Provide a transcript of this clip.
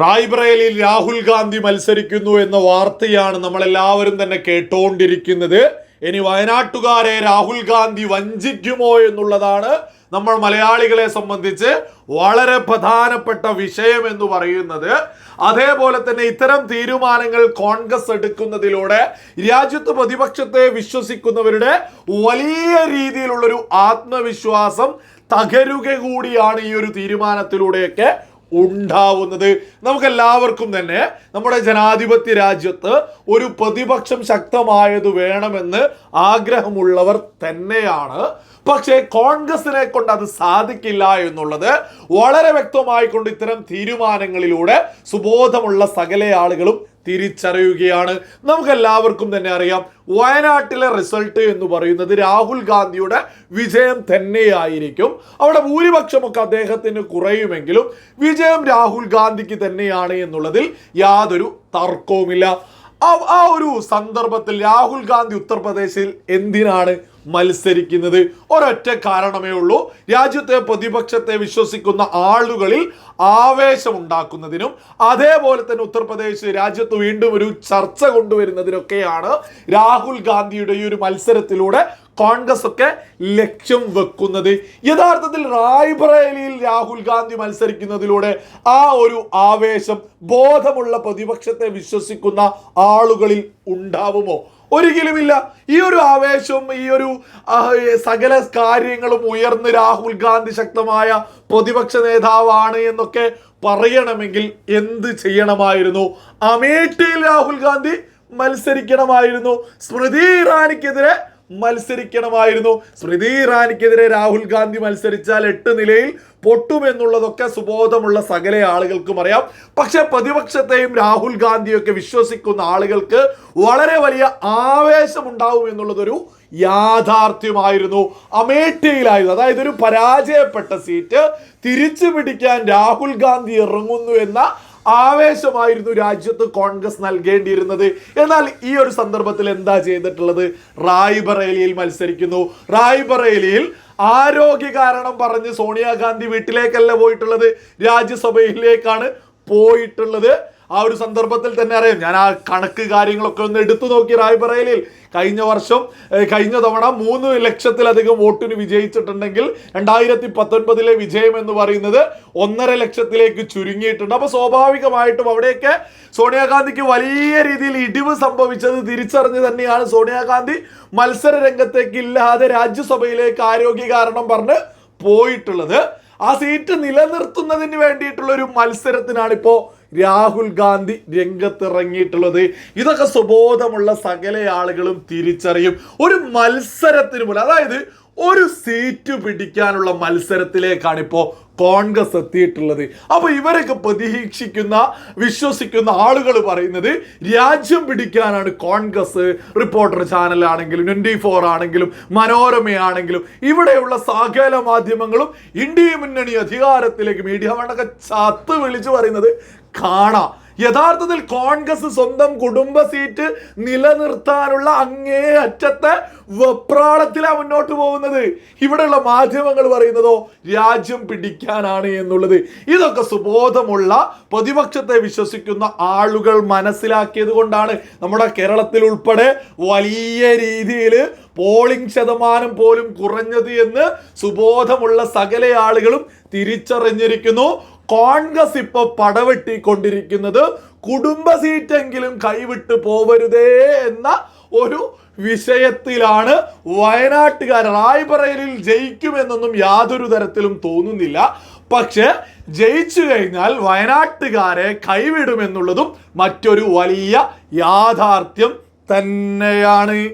റായ്ബറേലിയിൽ രാഹുൽ ഗാന്ധി മത്സരിക്കുന്നു എന്ന വാർത്തയാണ് നമ്മളെല്ലാവരും തന്നെ കേട്ടുകൊണ്ടിരിക്കുന്നത് ഇനി വയനാട്ടുകാരെ രാഹുൽ ഗാന്ധി വഞ്ചിക്കുമോ എന്നുള്ളതാണ് നമ്മൾ മലയാളികളെ സംബന്ധിച്ച് വളരെ പ്രധാനപ്പെട്ട വിഷയം എന്ന് പറയുന്നത്. അതേപോലെ തന്നെ ഇത്തരം തീരുമാനങ്ങൾ കോൺഗ്രസ് എടുക്കുന്നതിലൂടെ രാജ്യത്ത് പ്രതിപക്ഷത്തെ വിശ്വസിക്കുന്നവരുടെ വലിയ രീതിയിലുള്ളൊരു ആത്മവിശ്വാസം തകരുക കൂടിയാണ് ഈ ഒരു തീരുമാനത്തിലൂടെയൊക്കെ ഉണ്ടാവുന്നത്. നമുക്കെല്ലാവർക്കും തന്നെ നമ്മുടെ ജനാധിപത്യ രാജ്യത്ത് ഒരു പ്രതിപക്ഷം ശക്തമായത് വേണമെന്ന് ആഗ്രഹമുള്ളവർ തന്നെയാണ്. പക്ഷേ കോൺഗ്രസിനെ കൊണ്ട് അത് സാധിക്കില്ല എന്നുള്ളത് വളരെ വ്യക്തമായിക്കൊണ്ട് ഇത്തരം തീരുമാനങ്ങളിലൂടെ സുബോധമുള്ള സകല ആളുകളും തിരിച്ചറിയുകയാണ്. നമുക്ക് എല്ലാവർക്കും തന്നെ അറിയാം വയനാട്ടിലെ റിസൾട്ട് എന്ന് പറയുന്നത് രാഹുൽ ഗാന്ധിയുടെ വിജയം തന്നെയായിരിക്കും. അവിടെ ഭൂരിപക്ഷമൊക്കെ അദ്ദേഹത്തിന് കുറയുമെങ്കിലും വിജയം രാഹുൽ ഗാന്ധിക്ക് തന്നെയാണ് എന്നുള്ളതിൽ യാതൊരു തർക്കവുമില്ല. ആ- ഒരു സന്ദർഭത്തിൽ രാഹുൽ ഗാന്ധി ഉത്തർപ്രദേശിൽ എന്തിനാണ് മത്സരിക്കുന്നത്. ഒരൊറ്റ കാരണമേ ഉള്ളൂ. രാജ്യത്തെ പ്രതിപക്ഷത്തെ വിശ്വസിക്കുന്ന ആളുകളിൽ ആവേശം ഉണ്ടാക്കുന്നതിനും അതേപോലെ തന്നെ ഉത്തർപ്രദേശ് രാജ്യത്ത് വീണ്ടും ഒരു ചർച്ച കൊണ്ടുവരുന്നതിനൊക്കെയാണ് രാഹുൽ ഗാന്ധിയുടെ ഈ ഒരു മത്സരത്തിലൂടെ കോൺഗ്രസ് ഒക്കെ ലക്ഷ്യം വെക്കുന്നത്. യഥാർത്ഥത്തിൽ റായ്ബറേലിയിൽ രാഹുൽ ഗാന്ധി മത്സരിക്കുന്നതിലൂടെ ആ ഒരു ആവേശം ബോധമുള്ള പ്രതിപക്ഷത്തെ വിശ്വസിക്കുന്ന ആളുകളിൽ ഉണ്ടാവുമോ? ഒരിക്കലുമില്ല. ഈ ഒരു ആവേശവും ഈ ഒരു സകല കാര്യങ്ങളും ഉയർന്ന് രാഹുൽ ഗാന്ധി ശക്തമായ പ്രതിപക്ഷ നേതാവാണ് എന്നൊക്കെ പറയണമെങ്കിൽ എന്ത് ചെയ്യണമായിരുന്നു? അമേഠിയിൽ രാഹുൽ ഗാന്ധി മത്സരിക്കണമായിരുന്നു. സ്മൃതി ഇറാനിക്കെതിരെ മത്സരിക്കണമായിരുന്നു. സ്മൃതി ഇറാനിക്കെതിരെ രാഹുൽ ഗാന്ധി മത്സരിച്ചാൽ എട്ട് നിലയിൽ പൊട്ടുമെന്നുള്ളതൊക്കെ സുബോധമുള്ള സകല ആളുകൾക്കും അറിയാം. പക്ഷെ പ്രതിപക്ഷത്തെയും രാഹുൽ ഗാന്ധിയൊക്കെ വിശ്വസിക്കുന്ന ആളുകൾക്ക് വളരെ വലിയ ആവേശം ഉണ്ടാവും എന്നുള്ളതൊരു യാഥാർത്ഥ്യമായിരുന്നു. അമേഠിയിലായിരുന്നു. അതായത് ഒരു പരാജയപ്പെട്ട സീറ്റ് തിരിച്ചു പിടിക്കാൻ രാഹുൽ ഗാന്ധി ഇറങ്ങുന്നു എന്ന ആവേശമായിരുന്നു രാജ്യത്ത് കോൺഗ്രസ് നൽകേണ്ടിയിരുന്നത്. എന്നാൽ ഈ ഒരു സന്ദർഭത്തിൽ എന്താ ചെയ്തിട്ടുള്ളത്? റായ്ബറേലിയിൽ മത്സരിക്കുന്നു. റായ്ബറേലിയിൽ ആരോഗ്യ കാരണം പറഞ്ഞ് സോണിയാഗാന്ധി വീട്ടിലേക്കല്ല പോയിട്ടുള്ളത് രാജ്യസഭയിലേക്കാണ് പോയിട്ടുള്ളത്. ആ ഒരു സന്ദർഭത്തിൽ തന്നെ അറിയാം. ഞാൻ ആ കണക്ക് കാര്യങ്ങളൊക്കെ ഒന്ന് എടുത്തു നോക്കി റായ്ബറേലിയിൽ. കഴിഞ്ഞ വർഷം കഴിഞ്ഞ തവണ മൂന്ന് ലക്ഷത്തിലധികം വോട്ടിന് വിജയിച്ചിട്ടുണ്ടെങ്കിൽ രണ്ടായിരത്തി പത്തൊൻപതിലെ വിജയം എന്ന് പറയുന്നത് ഒന്നര ലക്ഷത്തിലേക്ക് ചുരുങ്ങിയിട്ടുണ്ട്. അപ്പൊ സ്വാഭാവികമായിട്ടും അവിടെയൊക്കെ സോണിയാഗാന്ധിക്ക് വലിയ രീതിയിൽ ഇടിവ് സംഭവിച്ചത് തിരിച്ചറിഞ്ഞ് തന്നെയാണ് സോണിയാഗാന്ധി മത്സര രംഗത്തേക്ക് ഇല്ലാതെ രാജ്യസഭയിലേക്ക് ആരോഗ്യ കാരണം പറഞ്ഞ് പോയിട്ടുള്ളത്. ആ സീറ്റ് നിലനിർത്തുന്നതിന് വേണ്ടിയിട്ടുള്ള ഒരു മത്സരത്തിനാണ് ഇപ്പോ രാഹുൽ ഗാന്ധി രംഗത്തിറങ്ങിയിട്ടുള്ളത്. ഇതൊക്കെ സുബോധമുള്ള സകല ആളുകളും തിരിച്ചറിയും. ഒരു മത്സരത്തിന് പോലും അതായത് ഒരു സീറ്റ് പിടിക്കാനുള്ള മത്സരത്തിലേക്കാണ് ഇപ്പോൾ കോൺഗ്രസ് എത്തിയിട്ടുള്ളത്. അപ്പോൾ ഇവരൊക്കെ പ്രതീക്ഷിക്കുന്ന വിശ്വസിക്കുന്ന ആളുകൾ പറയുന്നത് രാജ്യം പിടിക്കാനാണ് കോൺഗ്രസ് റിപ്പോർട്ടർ ചാനലാണെങ്കിലും ട്വന്റി ഫോർ ആണെങ്കിലും മനോരമയാണെങ്കിലും ഇവിടെയുള്ള സകല മാധ്യമങ്ങളും ഇന്ത്യ മുന്നണി അധികാരത്തിലേക്ക് മീഡിയ വേണ്ടൊക്കെ ചത്ത് വിളിച്ചു പറയുന്നത് കാണാം. യഥാർത്ഥത്തിൽ കോൺഗ്രസ് സ്വന്തം കുടുംബ സീറ്റ് നിലനിർത്താനുള്ള അങ്ങേ അറ്റത്തെ വെപ്രാളത്തിലാണ് മുന്നോട്ട് പോകുന്നത്. ഇവിടെയുള്ള മാധ്യമങ്ങൾ പറയുന്നതോ രാജ്യം പിടിക്കാനാണ് എന്നുള്ളത്. ഇതൊക്കെ സുബോധമുള്ള പ്രതിപക്ഷത്തെ വിശ്വസിക്കുന്ന ആളുകൾ മനസ്സിലാക്കിയത് കൊണ്ടാണ് നമ്മുടെ കേരളത്തിൽ ഉൾപ്പെടെ വലിയ രീതിയിൽ പോളിംഗ് ശതമാനം പോലും കുറഞ്ഞത് എന്ന് സുബോധമുള്ള സകല ആളുകളും തിരിച്ചറിഞ്ഞിരിക്കുന്നു. കോൺഗ്രസ് ഇപ്പൊ പടവെട്ടിക്കൊണ്ടിരിക്കുന്നത് കുടുംബ സീറ്റെങ്കിലും കൈവിട്ട് പോവരുതേ എന്ന ഒരു വിഷയത്തിലാണ് വയനാട്ടുകാർ റായ്ബറേലിൽ ജയിക്കുമെന്നൊന്നും യാതൊരു തരത്തിലും തോന്നുന്നില്ല. പക്ഷെ ജയിച്ചു കഴിഞ്ഞാൽ വയനാട്ടുകാരെ കൈവിടുമെന്നുള്ളതും മറ്റൊരു വലിയ യാഥാർത്ഥ്യം തന്നെയാണ്.